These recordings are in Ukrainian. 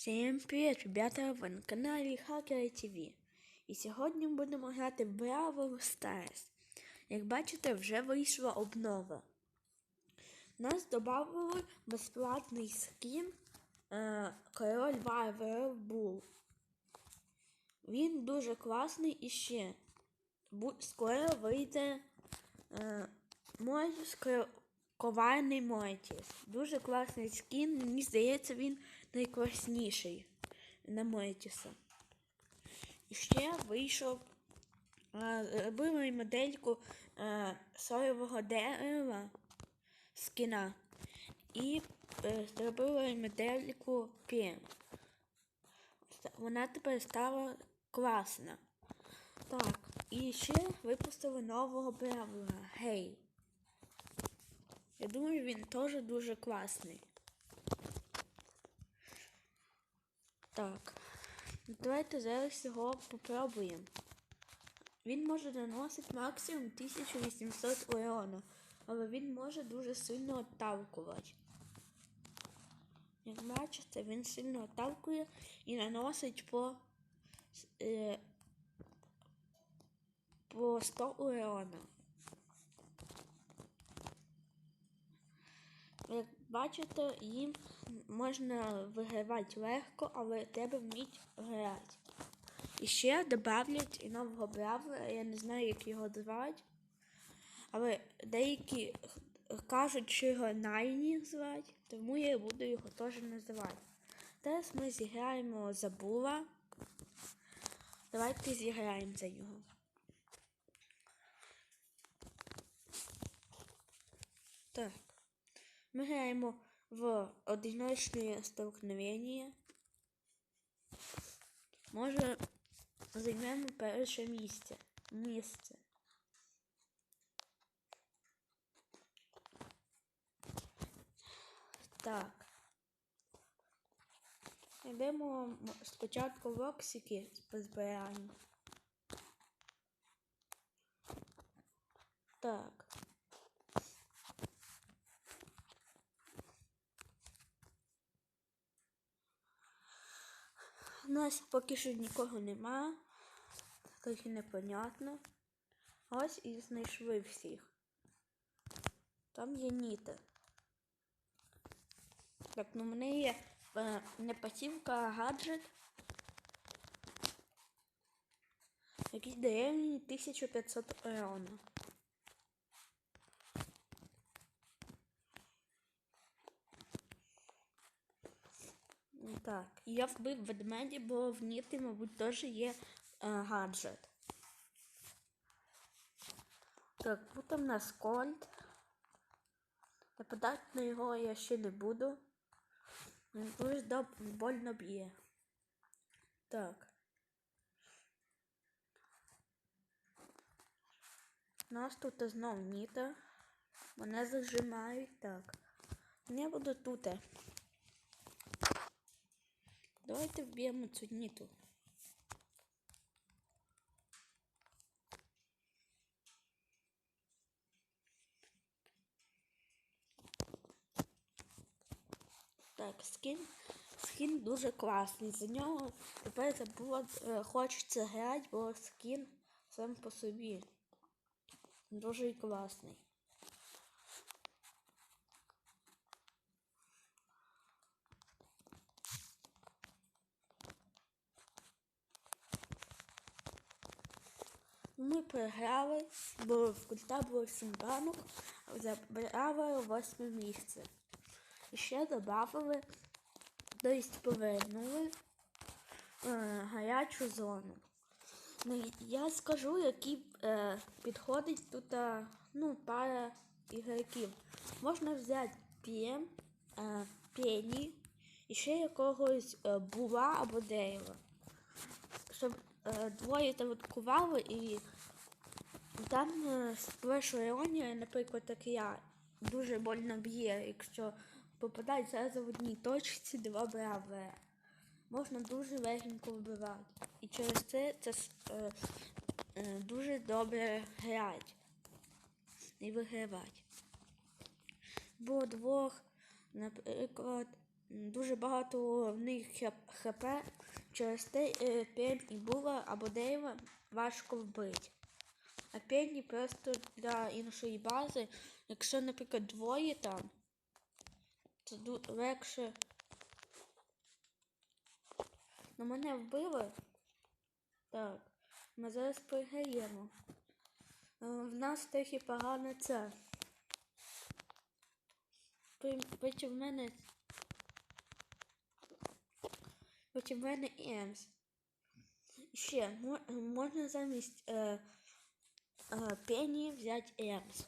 Всім привіт, ребята! Ви на каналі Hacker TV. І сьогодні будемо грати в Brawl Stars. Як бачите, вже вийшла обнова. Нас додали безплатний скін е, Король Вайвер Бул. Він дуже класний і ще скоро вийде е, Мортіс Коварний Мортіс. Дуже класний скін. Мені здається, він найкласніший на Мортіса. І ще вийшов. Робили модельку соєвого дерева скіна. І е, зробили модельку Пім. Вона тепер стала класна. Так, і ще випустили нового бравлера. Гей. Я думаю, він теж дуже класний. Так. Давайте зараз його попробуємо. Він може наносити максимум 1800 урона, але він може дуже сильно отталкувати. Як бачите, він сильно отталкує і наносить по, е, по 100 урона. Як бачите, їм можна вигравати легко, але треба вміти грати. І ще додавлять і нового бравлера, я не знаю, як його звати. Але деякі кажуть, що його Найні звати, тому я буду його теж називати. Зараз ми зіграємо за Була. Давайте зіграємо за нього. Так. Ми граємо в одиночне столкновення. Може, займемо перше місце. Місце. Так. Йдемо спочатку локсики позбираємо. Так. У нас поки що нікого нема. Трохи непонятно. Ось і знайшли всіх. Там є Ніта. Так, ну в мене є е, не пасівка, а гаджет. Який дає мені 1500 урона. Так, я вбив ведмеді, бо в Ніти, мабуть, теж є е, гаджет. Так, тут у нас кольт. Нападати на його я ще не буду. Він дуже доб- больно б'є. Так. У Нас тут знов Ніта. Мене зажимають. Так. Я буду тут. Давайте вб'ємо цю Ніту. Так, скін, скін дуже класний. За нього тепер забула, е, хочеться грати, бо скін сам по собі. Дуже класний. Ми програли, бо в культа було 7 банок, забрали восьме місце. І ще додали, тобто повернули е, гарячу зону. Ну, я скажу, які е, підходить тут е, ну, пара ігроків. Можна взяти П'єм, е, Пені і ще якогось е, була або дерева. Щоб е, двоє тавкували і там е, сплеш іронія, наприклад, як я, дуже больно б'є, якщо попадають зразу в одній точці два браве. Можна дуже легенько вбивати. І через це це е, е, дуже добре грати і вигравати. Бо двох, наприклад, дуже багато в них хп- через те е, Пен Була або Дейва важко вбити. А Пенні просто для іншої бази, якщо, наприклад, двоє там, то легше. Ну мене вбили. Так, ми зараз програємо. Е, В нас трохи погано це. Проти в мене. В мене Емс. Ще мо- можна замість е, е, Пені взяти Емс.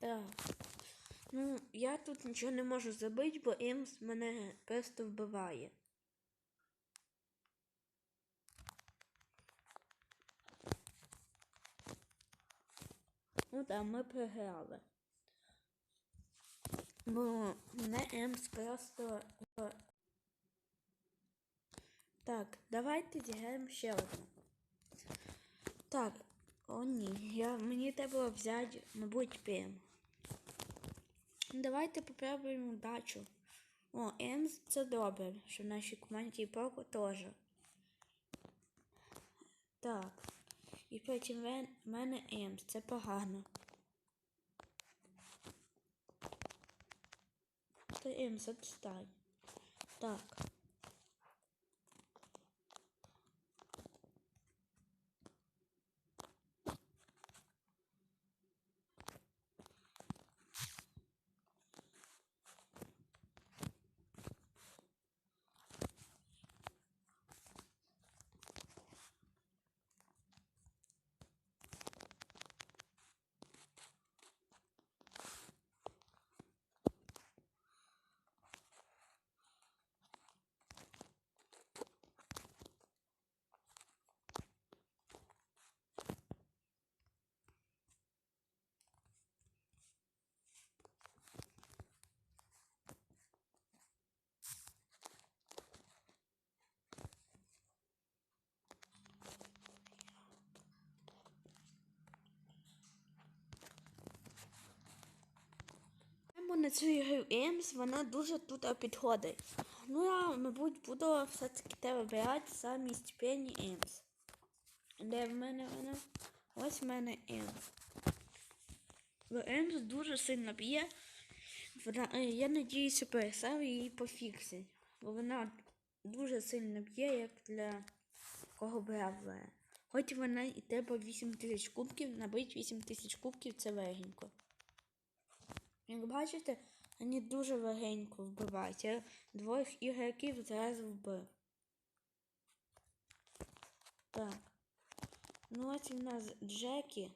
Так. Ну, я тут нічого не можу забити, бо Емс мене просто вбиває. Ну так, ми програли. Бо мене Емс просто. Так, давайте зіграємо ще одну. Так, о ні, я, мені треба взяти, мабуть, ПМ. Давайте попробуємо удачу. О, Емс це добре, що в нашій команді проку теж. Так. І потім в мене Емс, це погано. Це Емс, відстань. Так. Бо на цю ігру Емс вона дуже тут підходить. Ну я, мабуть, буду все-таки тебе вибирати замість Пенні Емс. Де в мене вона? Ось в мене Емс. Бо Емс дуже сильно б'є. Вона, е, я надіюся, пересав її пофіксить. Бо вона дуже сильно б'є, як для кого бравлера. Хоч вона і треба 8 тисяч кубків, набить 8 тисяч кубків це легенько. Як бачите, вони дуже легенько вбивають. Я двох ігроків зразу вбив. Так. Ну ось у нас Джекі.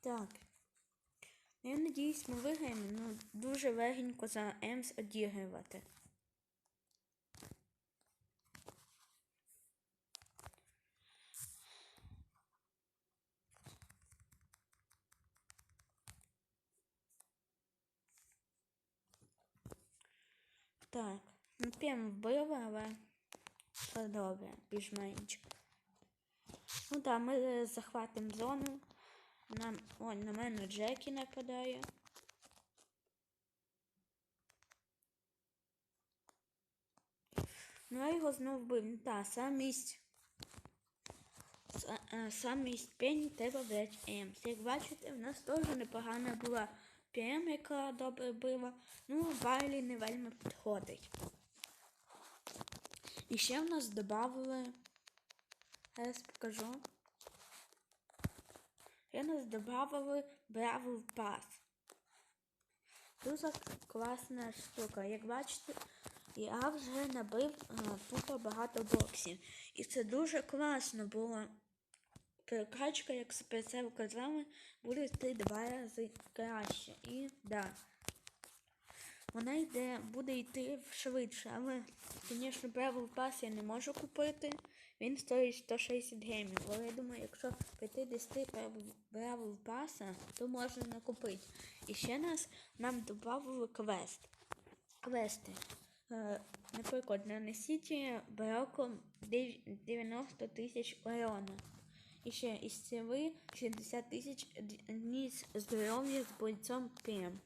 Так. Я надіюсь, ми виграємо, ну дуже легенько за Емс одігрувати. Так, ну прям вбили, але все добре, більш-менш. Ну так, ми е, захватимо зону. Нам, ой, на мене Джекі нападає. Ну, я його знову вбив. Ну, Так, самість. Са- е, Самість Пенні треба брати Емс. Як бачите, в нас теж непогана була ПМ, яка добре била. Ну, Байлі не вельми підходить. І ще в нас додали. Зараз покажу. Ще нас додали Бравл Пас. Дуже класна штука. Як бачите, я вже набив а, тут багато боксів. І це дуже класно було. Прокачка, як спецел казали, буде йти два рази краще. І да. вона йде, буде йти швидше, але, звісно, Бравл Пас я не можу купити. Він стоїть 160 гемів. Але я думаю, якщо прийти 10 Бравл Паса, то можна накупити. І ще нас нам додали квест. Квести. Е, наприклад, нанесіть бароком 90 тисяч урона. І ще із сили 60 тисяч дніс здоров'я з бойцом ПМ.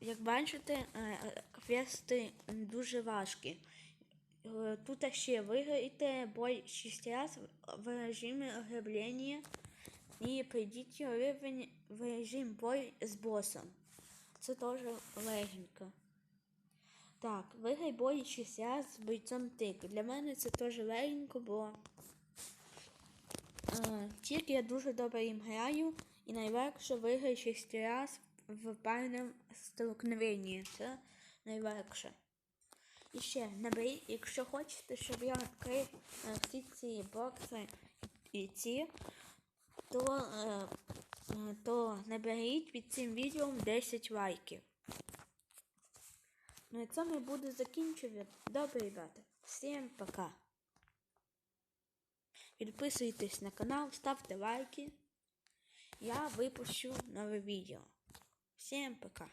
Як бачите, е, квести дуже важкі. Е, Тут ще виграєте бой 6 раз в режимі ограблення і прийдіть рівень в режим бой з босом. Це теж легенько. Так, виграй бой 6 раз з бойцом тик. Для мене це теж легенько, бо тільки я дуже добре їм граю і найлегше виграй 6 раз в парному столкновенні. Це найлегше. І ще наберіть, якщо хочете, щоб я відкрив е, всі ці бокси і ці, то, е, е, то наберіть під цим відео 10 лайків. Ну і це ми буду закінчувати. Добре, ребята. Всім пока. Підписуйтесь на канал, ставте лайки. Я випущу нове відео. Всім пока.